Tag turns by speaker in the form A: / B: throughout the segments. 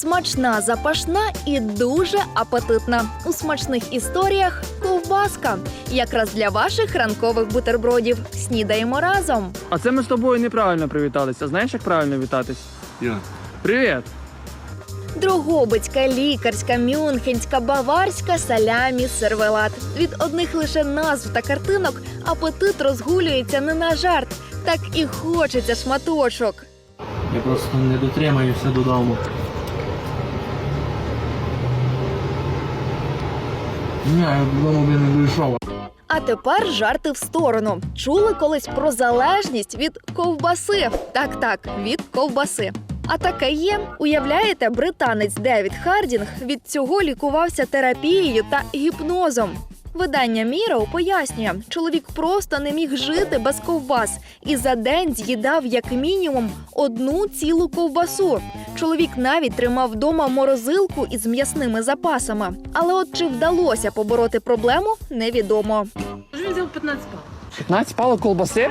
A: Смачна, запашна і дуже апетитна. У смачних історіях ковбаска. Якраз для ваших ранкових бутербродів. Снідаємо разом.
B: А це ми з тобою неправильно привіталися. Знаєш, як правильно вітатись?
C: Я.
B: Привіт!
A: Дрогобицька, лікарська, мюнхенська, баварська, салямі, сервелат. Від одних лише назв та картинок апетит розгулюється не на жарт. Так і хочеться шматочок.
C: Я просто не дотримаюся додому. Ні, я додому би не дійшов.
A: А тепер жарти в сторону. Чули колись про залежність від ковбаси? Так, так, від ковбаси. А таке є. Уявляєте, британець Девід Хардінг від цього лікувався терапією та гіпнозом. Видання Міроу пояснює, чоловік просто не міг жити без ковбас і за день з'їдав як мінімум одну цілу ковбасу. Чоловік навіть тримав вдома морозилку із м'ясними запасами. Але от чи вдалося побороти проблему, невідомо.
D: Він взяв 15 палок.
B: 15 палок колбаси?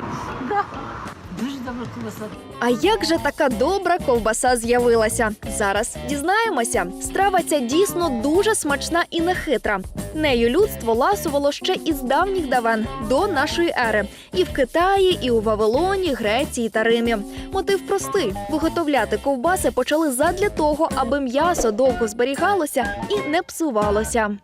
D: Дуже добра колбаса.
A: А як же така добра ковбаса з'явилася? Зараз дізнаємося. Страва ця дійсно дуже смачна і нехитра. Нею людство ласувало ще із давніх давен до нашої ери, і в Китаї, і у Вавилоні, Греції та Римі. Мотив простий: виготовляти ковбаси почали задля того, аби м'ясо довго зберігалося і не псувалося.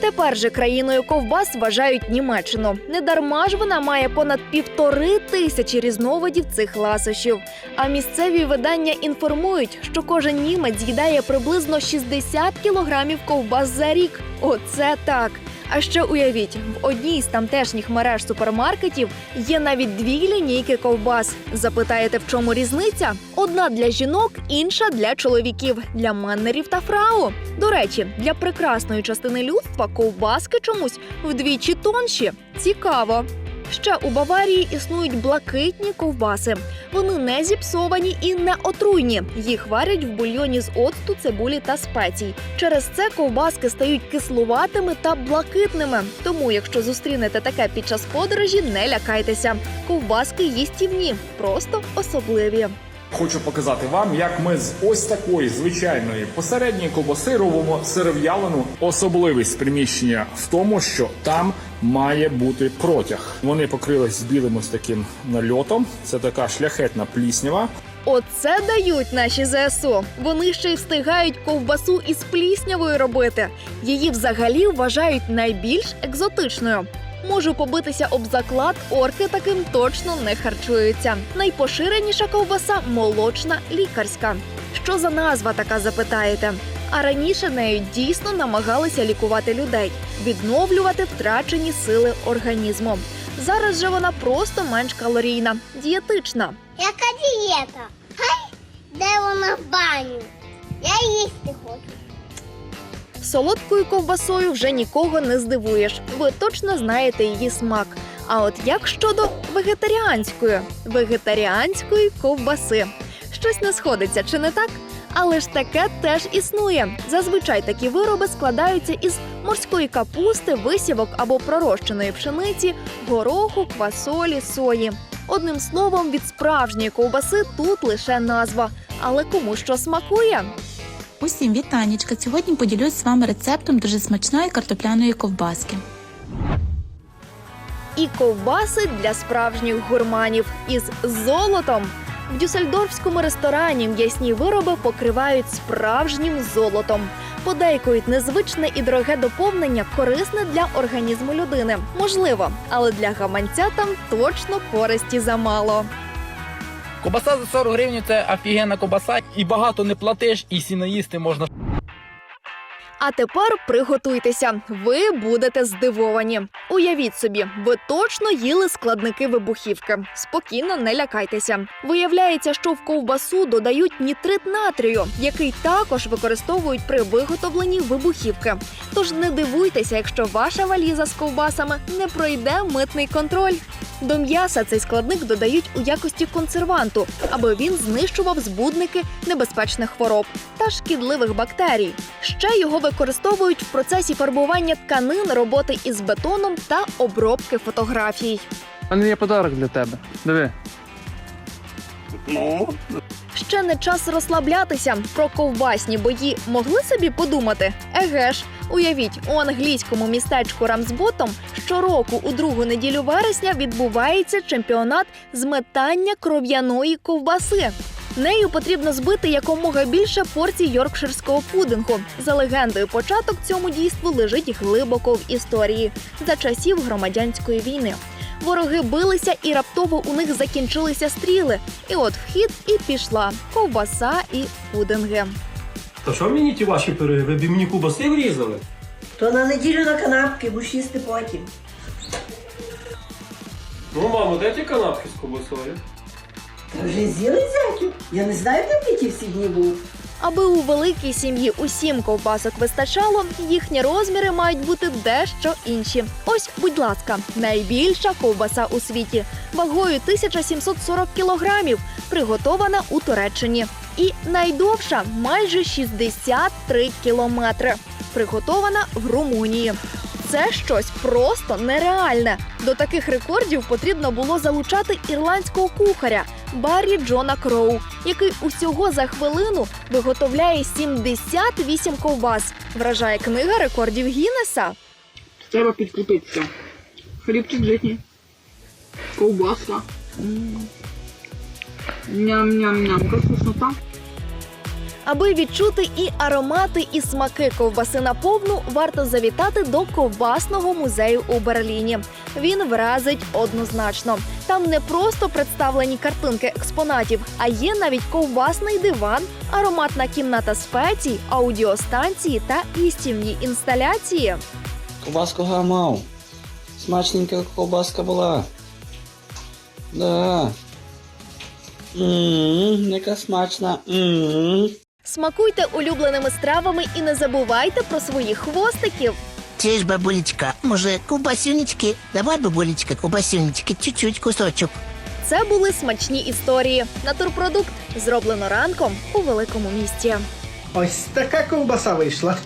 A: Тепер же країною ковбас вважають Німеччину. Недарма ж вона має понад півтори тисячі різновидів цих ласощів. А місцеві видання інформують, що кожен німець з'їдає приблизно 60 кілограмів ковбас за рік. Оце так. А ще уявіть, в одній з тамтешніх мереж супермаркетів є навіть дві лінійки ковбас. Запитаєте, в чому різниця? Одна для жінок, інша для чоловіків, для маннерів та фрау. До речі, для прекрасної частини людства ковбаски чомусь вдвічі тонші. Цікаво. Ще у Баварії існують блакитні ковбаси. Вони не зіпсовані і не отруйні. Їх варять в бульйоні з оцту, цибулі та спецій. Через це ковбаски стають кислуватими та блакитними. Тому, якщо зустрінете таке під час подорожі, не лякайтеся. Ковбаски їстівні, просто особливі.
E: Хочу показати вам, як ми з ось такої звичайної посередньої ковбаси робимо сиров'ялену. Особливість приміщення в тому, що там має бути протяг. Вони покрились білим ось таким нальотом. Це така шляхетна пліснява.
A: Оце дають наші ЗСУ. Вони ще й встигають ковбасу із пліснявою робити. Її взагалі вважають найбільш екзотичною. Можу побитися об заклад, орки таким точно не харчуються. Найпоширеніша ковбаса молочна лікарська. Що за назва така запитаєте? А раніше нею дійсно намагалися лікувати людей, відновлювати втрачені сили організму. Зараз же вона просто менш калорійна, дієтична.
F: Яка дієта? Хай де вона в баню. Я їсти хочу.
A: Солодкою ковбасою вже нікого не здивуєш. Ви точно знаєте її смак. А от як щодо вегетаріанської, вегетаріанської ковбаси. Щось не сходиться, чи не так? Але ж таке теж існує. Зазвичай такі вироби складаються із морської капусти, висівок або пророщеної пшениці, гороху, квасолі, сої. Одним словом, від справжньої ковбаси тут лише назва. Але кому що смакує?
G: Усім вітанечка! Сьогодні поділюсь з вами рецептом дуже смачної картопляної ковбаски.
A: і ковбаси для справжніх гурманів із золотом. В дюссельдорфському ресторані м'ясні вироби покривають справжнім золотом. Подейкують незвичне і дороге доповнення, корисне для організму людини. Можливо, але для гаманця там точно користі замало.
H: Кобаса за 40 гривень це офігенна кобаса, і багато не платиш, і сіноїсти можна
A: А тепер приготуйтеся. Ви будете здивовані. Уявіть собі, ви точно їли складники вибухівки. Спокійно не лякайтеся. Виявляється, що в ковбасу додають нітрит натрію, який також використовують при виготовленні вибухівки. Тож не дивуйтеся, якщо ваша валіза з ковбасами не пройде митний контроль. До м'яса цей складник додають у якості консерванту, аби він знищував збудники небезпечних хвороб та шкідливих бактерій. Ще його використовують в процесі фарбування тканин, роботи із бетоном та обробки фотографій.
B: У мене є подарок для тебе. Диви.
A: Ще не час розслаблятися. Про ковбасні бої могли собі подумати? Еге ж, уявіть, у англійському містечку Рамсботом щороку у другу неділю вересня відбувається чемпіонат з метання кров'яної ковбаси. Нею потрібно збити якомога більше порцій йоркширського пудингу. За легендою, початок цьому дійству лежить глибоко в історії за часів громадянської війни. Вороги билися і раптово у них закінчилися стріли. І от в хід і пішла ковбаса і пудинги.
I: Та що мені ті ваші пироги? Ви б мені кубаси врізали?
J: То на неділю на канапки, будеш їсти потім.
I: Ну, мамо, де ті канапки з кубасою?
J: Та вже з'їли зятю? Я не знаю, де ти ті всі дні був.
A: Аби у великій сім'ї усім ковбасок вистачало, їхні розміри мають бути дещо інші. Ось, будь ласка, найбільша ковбаса у світі вагою 1740 кілограмів, приготована у Туреччині. І найдовша майже 63 кілометри, приготована в Румунії. Це щось просто нереальне. До таких рекордів потрібно було залучати ірландського кухаря Баррі Джона Кроу, який усього за хвилину виготовляє 78 ковбас. Вражає книга рекордів Гіннеса.
D: Треба підкріпитися. Хлібчик житній. Ковбаса. Ням-ням-ням. Яка вкуснота.
A: Аби відчути і аромати, і смаки ковбаси наповну, варто завітати до ковбасного музею у Берліні. Він вразить однозначно. Там не просто представлені картинки експонатів, а є навіть ковбасний диван, ароматна кімната спецій, аудіостанції та їстівні інсталяції.
K: Ковбаску гамав. Смачненька ковбаска була. Да. Ммм, яка смачна. Ммм.
A: Смакуйте улюбленими стравами і не забувайте про своїх хвостиків.
J: Чуєш, бабулечка, може, ковбасюнечки? Давай, бабулечка, ковбасюнечки, чуть-чуть кусочок.
A: Це були смачні історії. Натурпродукт зроблено ранком у великому місті.
C: Ось така ковбаса вийшла.